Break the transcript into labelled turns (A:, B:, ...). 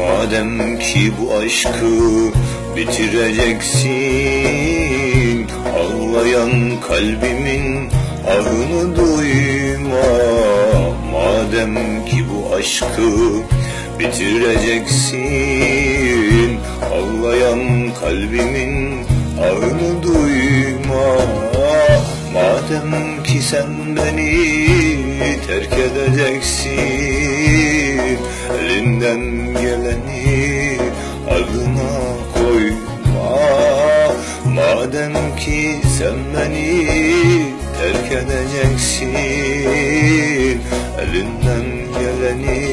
A: Madem ki bu aşkı bitireceksin Ağlayan kalbimin ahını duyma. Madem ki bu aşkı bitireceksin Ağlayan kalbimin ahını duyma. Madem ki sen beni terk edeceksin Elinden geleni ardına koyma. Madem ki sen beni terk edeceksin Elinden geleni